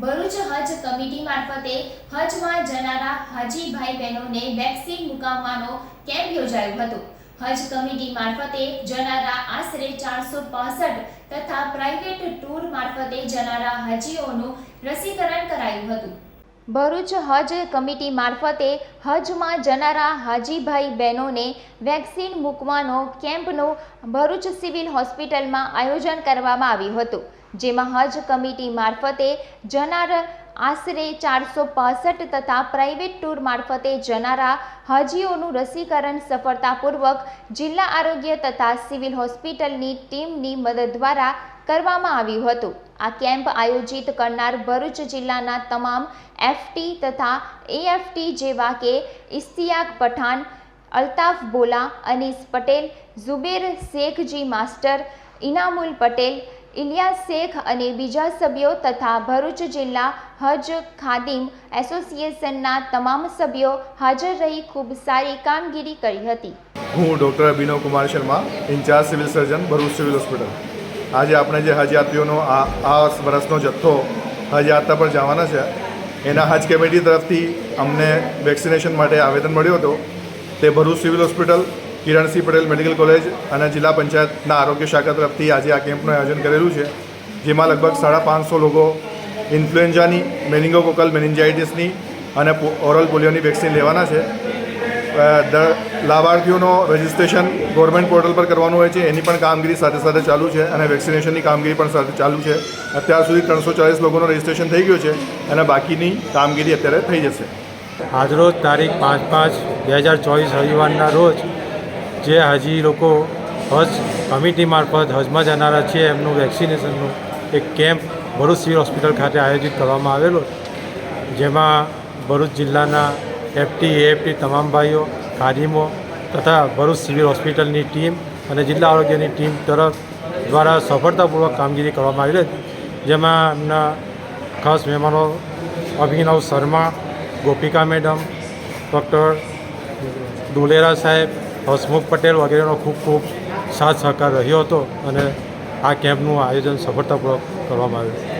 ભરૂચ હજ કમિટી મારફતે હજમાં જનારા હાજીભાઈ બહેનોને વેક્સિન મુકાવવાનો કેમ્પ યોજાયો હતો. હજ કમિટી મારફતે જનારા આશરે ચારસો તથા પ્રાઇવેટ ટૂર મારફતે જનારા હાજીઓનું રસીકરણ કરાયું હતું. ભરૂચ હજ કમિટી મારફતે હજમાં જનારા હાજીભાઈ બહેનોને વેક્સિન મૂકવાનો કેમ્પનું ભરૂચ સિવિલ હોસ્પિટલમાં આયોજન કરવામાં આવ્યું હતું. જેમાં હજ કમિટી મારફતે જનાર આશરે ચારસો પાસઠ તથા પ્રાઇવેટ ટૂર મારફતે જનારા હાજીઓનું રસીકરણ સફળતાપૂર્વક જિલ્લા આરોગ્ય તથા સિવિલ હોસ્પિટલની ટીમની મદદ દ્વારા કરવામાં આવ્યું હતું. આ કેમ્પ આયોજિત કરનાર ભરૂચ જિલ્લાના તમામ એફટી તથા એએફટી જેવા કે ઇસ્તિયાક પઠાણ, અલ્તાફ બોલા, અનીસ પટેલ, ઝુબેર શેખજી માસ્ટર, ઇનામુલ પટેલ ઇલિયાસ શેખ અને બીજા સભ્યો તથા ભરૂચ જિલ્લા હજ ખાદિમ એસોસિએશનના તમામ સભ્યો હાજર રહી ખૂબ સારી કામગીરી કરી હતી. હું doctor Abhinav Kumar Sharma, incharge civil surgeon, Bharuch civil hospital. આજે આપણે જે હજ યાત્રીઓનો આ આ વર્ષનો જથ્થો હજ યાત્રા પર જવાના છે, એના હજ કમિટી તરફથી અમને વેક્સિનેશન માટે આવેદન મળ્યું હતું. તે Bharuch civil hospital Kiransinh Patel medical college અને જિલ્લા પંચાયતના આરોગ્ય શાખા તરફથી આજે આ કેમ્પનું આયોજન કરેલું છે, જેમાં લગભગ સાડા પાંચસો લોકો ઇન્ફ્લુએન્ઝાની, મેનિંગોકોકલ મેનિન્જાઇટિસની અને ઓરલ પોલિયોની વેક્સિન લેવાના છે. લાભાર્થીઓનો રજિસ્ટ્રેશન ગવર્મેન્ટ પોર્ટલ પર કરવાનું હોય છે, એની પણ કામગીરી સાથે સાથે ચાલુ છે અને વેક્સિનેશનની કામગીરી પણ સાથે ચાલુ છે. અત્યાર સુધી ત્રણસો ચાલીસ લોકોનું રજિસ્ટ્રેશન થઈ ગયું છે અને બાકીની કામગીરી અત્યારે થઈ જશે. આજરોજ તારીખ પાંચ પાંચ બે હજાર ચોવીસ રવિવારના રોજ જે હાજી લોકો હજ કમિટી મારફત હજમાં જનારા છે એમનું વેક્સિનેશનનું એક કેમ્પ ભરૂચ સિવિલ હોસ્પિટલ ખાતે આયોજિત કરવામાં આવેલો જેમાં ભરૂચ જિલ્લાના એફટી એએફટી તમામ ભાઈઓ, ખાદીમો તથા ભરૂચ સિવિલ હોસ્પિટલની ટીમ અને જિલ્લા આરોગ્યની ટીમ તરફ દ્વારા સફળતાપૂર્વક કામગીરી કરવામાં આવી હતી. જેમાં એમના ખાસ મહેમાનો અભિનવ શર્મા, ગોપિકા મેડમ, ડૉક્ટર દુલેરા સાહેબ હસમુખ પટેલ વગેરેનો ખૂબ ખૂબ સાથ સહકાર રહ્યો હતો અને આ કેમ્પનું આયોજન સફળતાપૂર્વક કરવામાં આવ્યું.